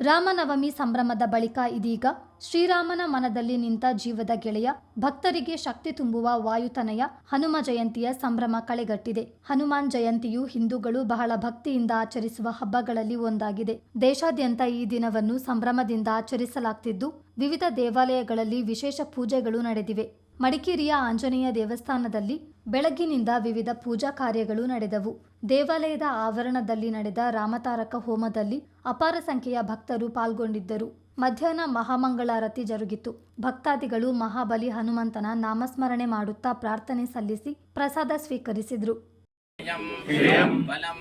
ರಾಮನವಮಿ ಸಂಭ್ರಮದ ಬಳಿಕ ಇದೀಗ ಶ್ರೀರಾಮನ ಮನದಲ್ಲಿ ನಿಂತ ಜೀವದ ಗೆಳೆಯ, ಭಕ್ತರಿಗೆ ಶಕ್ತಿ ತುಂಬುವ ವಾಯುತನಯ ಹನುಮ ಜಯಂತಿಯ ಸಂಭ್ರಮ ಕಳೆಗಟ್ಟಿದೆ. ಹನುಮಾನ್ ಜಯಂತಿಯು ಹಿಂದೂಗಳು ಬಹಳ ಭಕ್ತಿಯಿಂದ ಆಚರಿಸುವ ಹಬ್ಬಗಳಲ್ಲಿ ಒಂದಾಗಿದೆ. ದೇಶಾದ್ಯಂತ ಈ ದಿನವನ್ನು ಸಂಭ್ರಮದಿಂದ ಆಚರಿಸಲಾಗ್ತಿದ್ದು, ವಿವಿಧ ದೇವಾಲಯಗಳಲ್ಲಿ ವಿಶೇಷ ಪೂಜೆಗಳು ನಡೆದಿವೆ. ಮಡಿಕೇರಿಯ ಆಂಜನೇಯ ದೇವಸ್ಥಾನದಲ್ಲಿ ಬೆಳಗ್ಗಿನಿಂದ ವಿವಿಧ ಪೂಜಾ ಕಾರ್ಯಗಳು ನಡೆದವು. ದೇವಾಲಯದ ಆವರಣದಲ್ಲಿ ನಡೆದ ರಾಮತಾರಕ ಹೋಮದಲ್ಲಿ ಅಪಾರ ಸಂಖ್ಯೆಯ ಭಕ್ತರು ಪಾಲ್ಗೊಂಡಿದ್ದರು. ಮಧ್ಯಾಹ್ನ ಮಹಾಮಂಗಳಾರತಿ ಜರುಗಿತು. ಭಕ್ತಾದಿಗಳು ಮಹಾಬಲಿ ಹನುಮಂತನ ನಾಮಸ್ಮರಣೆ ಮಾಡುತ್ತಾ ಪ್ರಾರ್ಥನೆ ಸಲ್ಲಿಸಿ ಪ್ರಸಾದ ಸ್ವೀಕರಿಸಿದ್ರು. श्रियं बलं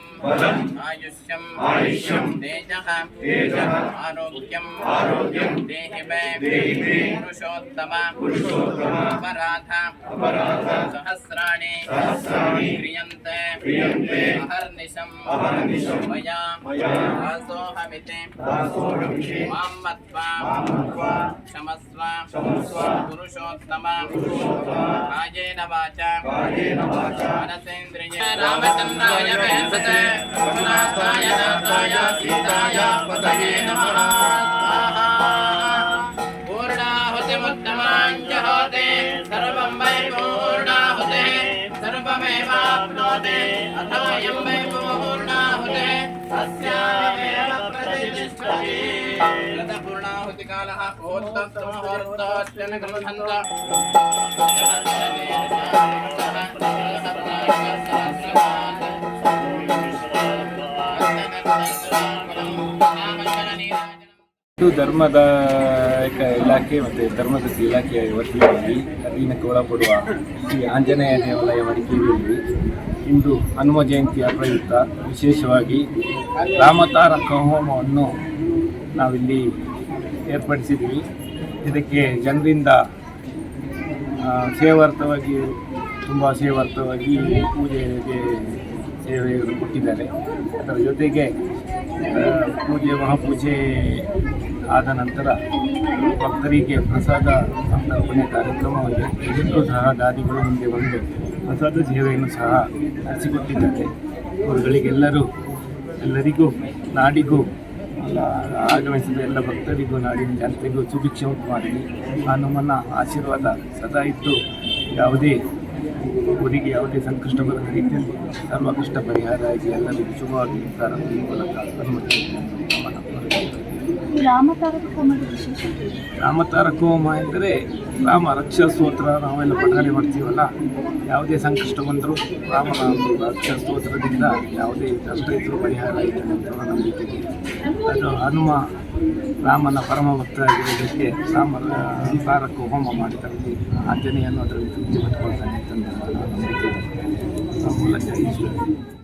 आयुष्यम् आयुष्यं तेजः तेजः आरोग्यम् आरोग्यं देहि मे देहि मे पुरुषोत्तम पुरुषोत्तम अपराध अपराध सहस्राणि सहस्राणि क्रियन्ते क्रियन्ते अहर्निशम् अहर्निशं मया मया दासोऽहमिति दासोऽहमिति मां मत्वा मां मत्वा क्षमस्व क्षमस्व पुरुषोत्तम पुरुषोत्तम कायेन वाचा कायेन वाचा मनसेन्द्रिये रामचन्द्राय वेङ्कटे रघुनाथाय नाथाय सीताय पतये नमः स्वाहा पूर्णाहुतिमुत्तमाञ्जहोति सर्वं वै पूर्णाहुतिः सर्वमेवाप्नोति अथोऽयं वै पूर्णाहुतिः अस्यामेव प्रतिष्ठति कालः ಇದು ಧರ್ಮದ ಇಲಾಖೆ ಮತ್ತು ಧರ್ಮದ ಇಲಾಖೆಯ ವತಿಯಲ್ಲಿ ಅಧೀನಕ್ಕೆ ಒಳಪಡುವ ಶ್ರೀ ಆಂಜನೇಯ ದೇವಾಲಯ ಮಡಿಕೇರಿಯಲ್ಲಿ ಇಂದು ಹನುಮ ಜಯಂತಿಯ ಪ್ರಯುಕ್ತ. ವಿಶೇಷವಾಗಿ ರಾಮತಾರಕ ಹೋಮವನ್ನು ನಾವಿಲ್ಲಿ ಏರ್ಪಡಿಸಿದ್ವಿ ಇದಕ್ಕೆ ಜನರಿಂದ ಸೇವಾರ್ಥವಾಗಿ, ತುಂಬ ಸೇವಾರ್ಥವಾಗಿ ಪೂಜೆಗೆ ಸೇವೆ ಕೊಟ್ಟಿದ್ದಾರೆ. ಅದರ ಜೊತೆಗೆ ಪೂಜೆ, ಮಹಾಪೂಜೆ ಆದ ನಂತರ ಭಕ್ತರಿಗೆ ಪ್ರಸಾದ ಸಂತರ್ಪಣೆ ಕಾರ್ಯಕ್ರಮವಿದೆ ಇದಕ್ಕೂ ಸಹ ದಾದಿಗಳು ಮುಂದೆ ಬಂದು ಪ್ರಸಾದ ಸೇವೆಯನ್ನು ಸಹ ನಡೆಸಿಕೊಟ್ಟಿದ್ದಾರೆ. ಅವರುಗಳಿಗೆಲ್ಲರೂ, ಎಲ್ಲರಿಗೂ, ನಾಡಿಗೂ ಎಲ್ಲ ಆಗಮಿಸಿದ ಎಲ್ಲ ಭಕ್ತರಿಗೂ, ನಾಡಿನ ಜನತೆಗೂ ಸುಭಿಕ್ಷೆ ಉಂಟು ಮಾಡಲಿ ಹನುಮನ ಆಶೀರ್ವಾದ ಸದಾ ಇದ್ದು, ಯಾವುದೇ ಊರಿಗೆ ಯಾವುದೇ ಸಂಕಷ್ಟ ಬರದ ರೀತಿಯಲ್ಲಿ ಸರ್ವ ಕಷ್ಟ ಪರಿಹಾರ ಆಗಿ ಎಲ್ಲರಿಗೂ ಶುಭವಾಗಿ ಪ್ರಾರಂಭ ಮೂಲಕ. ಹನುಮಂತ ವಿಶೇಷ? ರಾಮತಾರಕ ಹೋಮ ಎಂದರೆ ರಾಮ ರಕ್ಷಾ ಸ್ತೋತ್ರ ನಾವೆಲ್ಲ ಪಠಾಣೆ ಮಾಡ್ತೀವಲ್ಲ? ಯಾವುದೇ ಸಂಕಷ್ಟ ಬಂದರೂ ರಾಮನ ಒಂದು ರಕ್ಷಾ ಸ್ತೋತ್ರದಿಂದ ಯಾವುದೇ ಕಷ್ಟ ಇದ್ದರೂ ಪರಿಹಾರ ನಂಬಿಕೆ ಅದು ಹನುಮ ರಾಮನ ಪರಮ ಭಕ್ತ ಆಗಿರೋದಕ್ಕೆ ರಾಮ ತಾರಕ ಹೋಮ ಮಾಡಿದಲ್ಲಿ ಆಂಜನೇಯನ್ನು ಅದರಲ್ಲಿ ತೃಪ್ತಿ ಪಟ್ಕೊಳ್ತಾನೆ ಅಂತ ನಂಬಿಕೆ. ಆ ಮೂಲಕ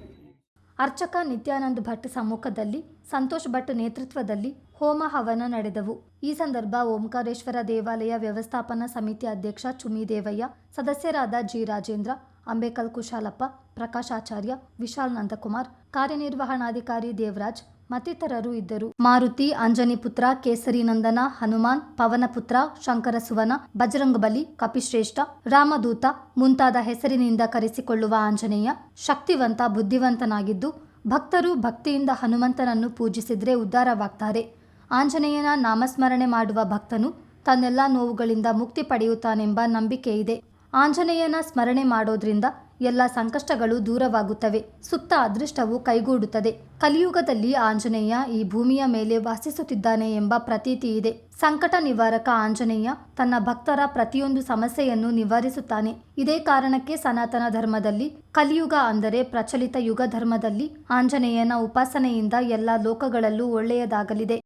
ಅರ್ಚಕ ನಿತ್ಯಾನಂದ್ ಭಟ್ ಸಮ್ಮುಖದಲ್ಲಿ, ಸಂತೋಷ್ ಭಟ್ ನೇತೃತ್ವದಲ್ಲಿ ಹೋಮ ಹವನ ನಡೆದವು. ಈ ಸಂದರ್ಭ ಓಂಕಾರೇಶ್ವರ ದೇವಾಲಯ ವ್ಯವಸ್ಥಾಪನಾ ಸಮಿತಿ ಅಧ್ಯಕ್ಷ ಚುಮಿ ದೇವಯ್ಯ ಸದಸ್ಯರಾದ ಜಿ ರಾಜೇಂದ್ರ, ಅಂಬೇಕಲ್ ಕುಶಾಲಪ್ಪ ಪ್ರಕಾಶಾಚಾರ್ಯ ವಿಶಾಲ್ ನಂದಕುಮಾರ್, ಕಾರ್ಯನಿರ್ವಹಣಾಧಿಕಾರಿ ದೇವರಾಜ್ ಮತ್ತಿತರರು ಇದ್ದರು. ಮಾರುತಿ ಅಂಜನಿಪುತ್ರ ಕೇಸರಿ ನಂದನ, ಹನುಮಾನ್ ಪವನಪುತ್ರ ಶಂಕರ ಸುವನ ಬಜರಂಗಬಲಿ ಕಪಿಶ್ರೇಷ್ಠ, ರಾಮದೂತ ಮುಂತಾದ ಹೆಸರಿನಿಂದ ಕರೆಸಿಕೊಳ್ಳುವ ಆಂಜನೇಯ ಶಕ್ತಿವಂತ, ಬುದ್ಧಿವಂತನಾಗಿದ್ದು, ಭಕ್ತರು ಭಕ್ತಿಯಿಂದ ಹನುಮಂತನನ್ನು ಪೂಜಿಸಿದ್ರೆ ಉದ್ಧಾರವಾಗ್ತಾರೆ. ಆಂಜನೇಯನ ನಾಮಸ್ಮರಣೆ ಮಾಡುವ ಭಕ್ತನು ತನ್ನೆಲ್ಲ ನೋವುಗಳಿಂದ ಮುಕ್ತಿ ಪಡೆಯುತ್ತಾನೆಂಬ ನಂಬಿಕೆ ಇದೆ ಆಂಜನೇಯನ ಸ್ಮರಣೆ ಮಾಡೋದ್ರಿಂದ ಎಲ್ಲ ಸಂಕಷ್ಟಗಳು ದೂರವಾಗುತ್ತವೆ. ಸುತ್ತ ಅದೃಷ್ಟವು ಕೈಗೂಡುತ್ತದೆ. ಕಲಿಯುಗದಲ್ಲಿ ಆಂಜನೇಯ ಈ ಭೂಮಿಯ ಮೇಲೆ ವಾಸಿಸುತ್ತಿದ್ದಾನೆ ಎಂಬ ಪ್ರತೀತಿ ಇದೆ. ಸಂಕಟ ನಿವಾರಕ ಆಂಜನೇಯ ತನ್ನ ಭಕ್ತರ ಪ್ರತಿಯೊಂದು ಸಮಸ್ಯೆಯನ್ನು ನಿವಾರಿಸುತ್ತಾನೆ. ಇದೇ ಕಾರಣಕ್ಕೆ ಸನಾತನ ಧರ್ಮದಲ್ಲಿ, ಕಲಿಯುಗ ಅಂದರೆ ಪ್ರಚಲಿತ ಯುಗ ಧರ್ಮದಲ್ಲಿ ಆಂಜನೇಯನ ಉಪಾಸನೆಯಿಂದ ಎಲ್ಲ ಲೋಕಗಳಲ್ಲೂ ಒಳ್ಳೆಯದಾಗಲಿದೆ.